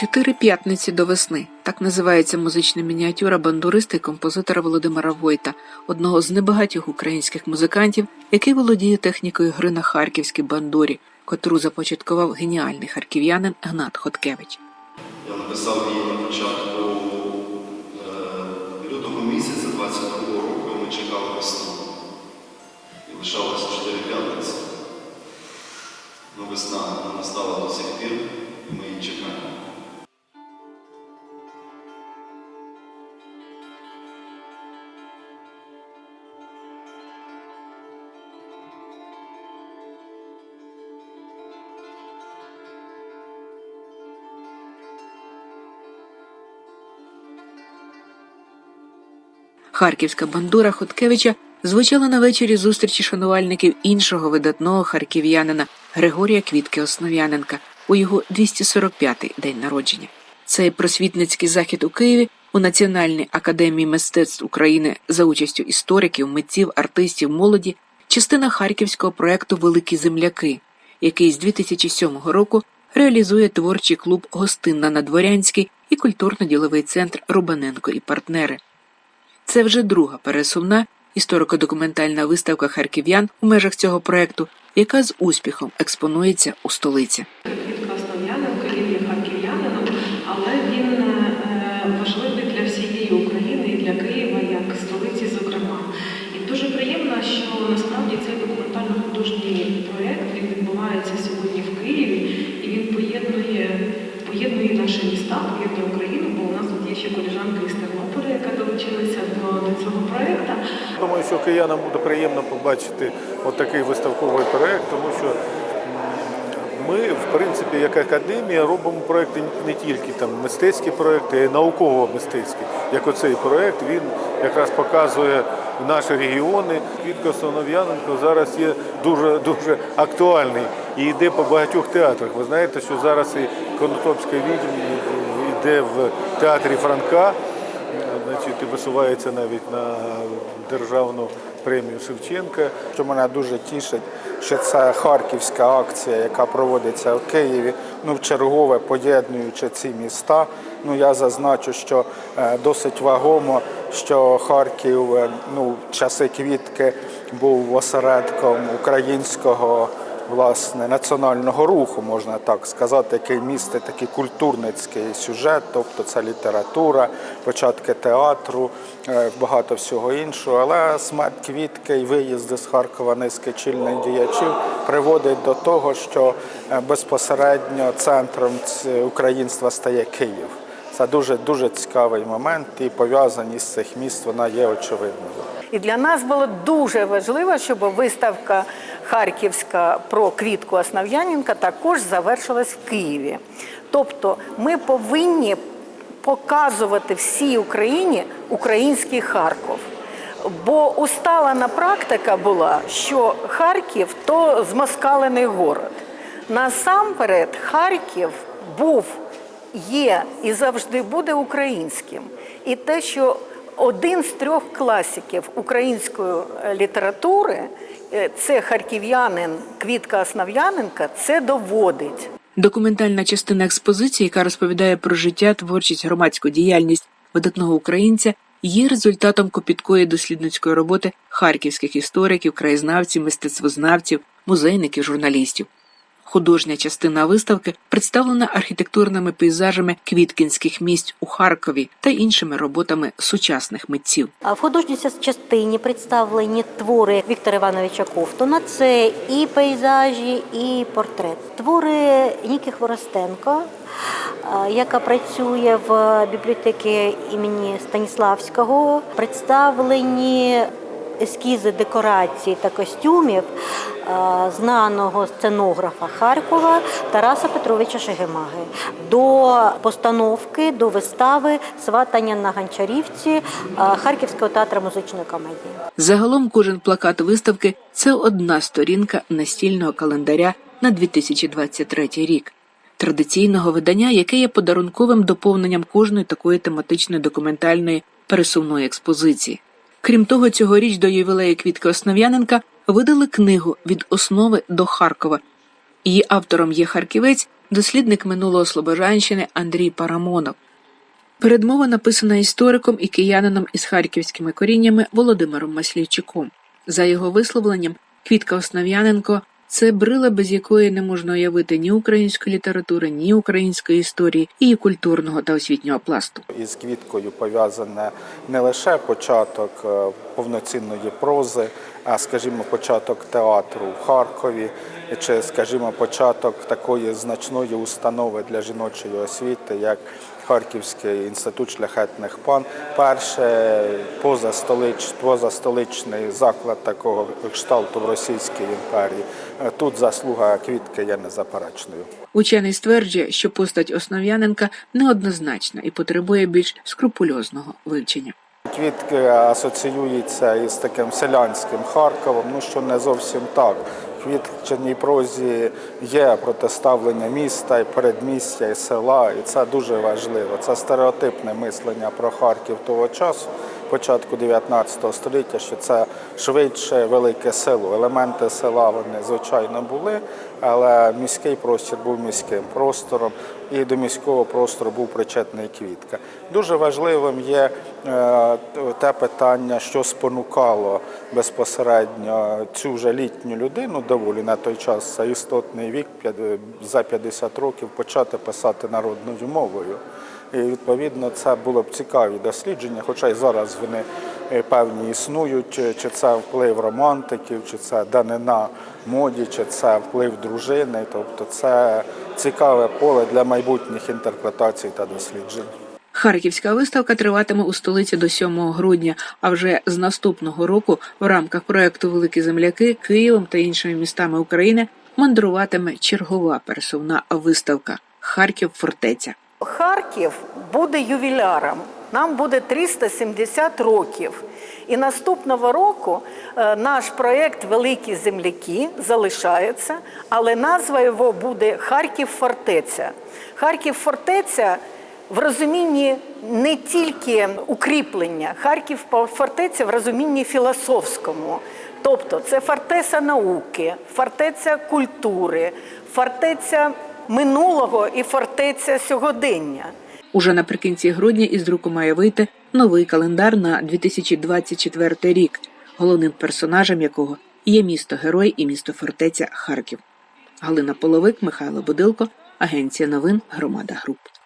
Чотири п'ятниці до весни так називається музична мініатюра бандуриста і композитора Володимира Войта, одного з небагатьох українських музикантів, який володіє технікою гри на харківській бандурі, котру започаткував геніальний харків'янин Гнат Хоткевич. Я написав її на початку е, лютого місяця 22 року, ми чекали весну. І лишалося 4 п'ятниці. Ну, весна настала до сих пір, і ми її чекаємо. Харківська бандура Хоткевича звучала на вечорі зустрічі шанувальників іншого видатного харків'янина Григорія Квітки Основ'яненка у його 245-й день народження. Цей просвітницький захід у Києві у Національній академії мистецтв України за участю істориків, митців, артистів, молоді частина харківського проекту Великі земляки, який з 2007 року реалізує творчий клуб Гостинна на Дворянській і культурно-діловий центр Рубаненко і партнери. Це вже друга пересувна історико-документальна виставка харків'ян у межах цього проекту, яка з успіхом експонується у столиці. Поєднує, наші міста, поєднує Україну, бо у нас тут є ще коліжанка із Тернополя, яка долучилася до, до цього проєкту. Думаю, що киянам буде приємно побачити отакий виставковий проєкт, тому що ми, в принципі, як академія, робимо проекти не тільки там мистецькі проекти, а й науково-мистецькі. Як оцей проект, він якраз показує наші регіони. Квітка Солов'яненко зараз є дуже дуже актуальний і йде по багатьох театрах. Ви знаєте, що зараз і Конотопська відьм йде в театрі Франка значить, висувається навіть на державну премію Шевченка. що мене дуже тішить, що це харківська акція, яка проводиться в Києві, ну в чергове поєднуючи ці міста. Ну я зазначу, що е, досить вагомо, що Харків е, ну в часи квітки був осередком українського власне національного руху, можна так сказати, який містить такий культурницький сюжет, тобто це література, початки театру, е, багато всього іншого. Але смерть квітки і виїзди з Харкова низки чільних діячів приводить до того, що е, безпосередньо центром українства стає Київ. Це дуже дуже цікавий момент, і пов'язаність цих міст вона є очевидною. І для нас було дуже важливо, щоб виставка Харківська про квітку Основ'яненка також завершилась в Києві. Тобто ми повинні показувати всій Україні український Харків. Бо усталена практика була, що Харків то змоскалений город. Насамперед, Харків був, є і завжди буде українським. І те, що один з трьох класиків української е, літератури е, це харків'янин Квітка Основ'яненка, це доводить. Документальна частина експозиції, яка розповідає про життя, творчість, громадську діяльність видатного українця, є результатом копіткої дослідницької роботи харківських істориків, краєзнавців, мистецтвознавців, музейників, журналістів. Художня частина виставки представлена архітектурними пейзажами квіткінських місць у Харкові та іншими роботами сучасних митців. А В художній час- частині представлені твори Віктора Івановича Ковтуна. Це і пейзажі, і портрет. Твори Ніки Хворостенко, яка працює в бібліотеці імені Станіславського. Представлені ескізи декорацій та костюмів е, знаного сценографа Харкова Тараса Петровича Шегемаги до постановки, до вистави Сватання на Гончарівці е, Харківського театру музичної комедії. Загалом кожен плакат виставки це одна сторінка настільного календаря на 2023 рік. Традиційного видання, яке є подарунковим доповненням кожної такої тематичної документальної пересувної експозиції. Крім того, цьогоріч до ювілею Квітки Основ'яненка видали книгу від основи до Харкова. Її автором є харківець, дослідник минулого Слобожанщини Андрій Парамонов. Передмова написана істориком і киянином із харківськими коріннями Володимиром Маслійчуком. За його висловленням, Квітка Основ'яненко це брила, без якої не можна уявити ні української літератури, ні української історії, і культурного та освітнього пласту. Із квіткою пов'язане не лише початок е, повноцінної прози, а скажімо, початок театру в Харкові, чи, скажімо, початок такої значної установи для жіночої освіти, як Харківський інститут шляхетних пан, перше позастолич, позастоличний заклад такого кшталту в Російській імперії. Е, Тут заслуга квітки є незаперечною. Учений стверджує, що постать Основ'яненка неоднозначна і потребує більш скрупульозного вивчення. Квітки асоціюються із таким селянським Харковом, ну що не зовсім так. В прозі є протиставлення міста і передмістя і села, і це дуже важливо. Це стереотипне мислення про Харків того часу, початку 19 століття, що це швидше велике село. Елементи села вони звичайно були, але міський простір був міським простором, і до міського простору був причетний квітка. Дуже важливим є е, те питання, що спонукало безпосередньо цю вже літню людину, доволі на той час це істотний вік, за 50 років, почати писати народною мовою. І відповідно це було б цікаві дослідження, хоча й зараз вони е, певні існують, чи, чи це вплив романтиків, чи це данина моді, чи це вплив дружини. Тобто це цікаве поле для майбутніх інтерпретацій та досліджень. Харківська виставка триватиме у столиці до 7 грудня, а вже з наступного року в рамках проекту Великі земляки Києвом та іншими містами України мандруватиме чергова пересувна виставка Харків фортеця. Харків буде ювіляром. Нам буде 370 років. І наступного року е, наш проєкт Великі земляки залишається, але назва його буде Харків фортеця. Харків фортеця в розумінні не тільки укріплення, Харків фортеця в розумінні філософському. Тобто це фортеця науки, фортеця культури, фортеця минулого і фортеця сьогодення. Уже наприкінці грудня із друку має вийти новий календар на 2024 рік, головним персонажем якого є місто Герой і місто фортеця Харків. Галина Половик, Михайло Будилко, Агенція новин Громада Груп.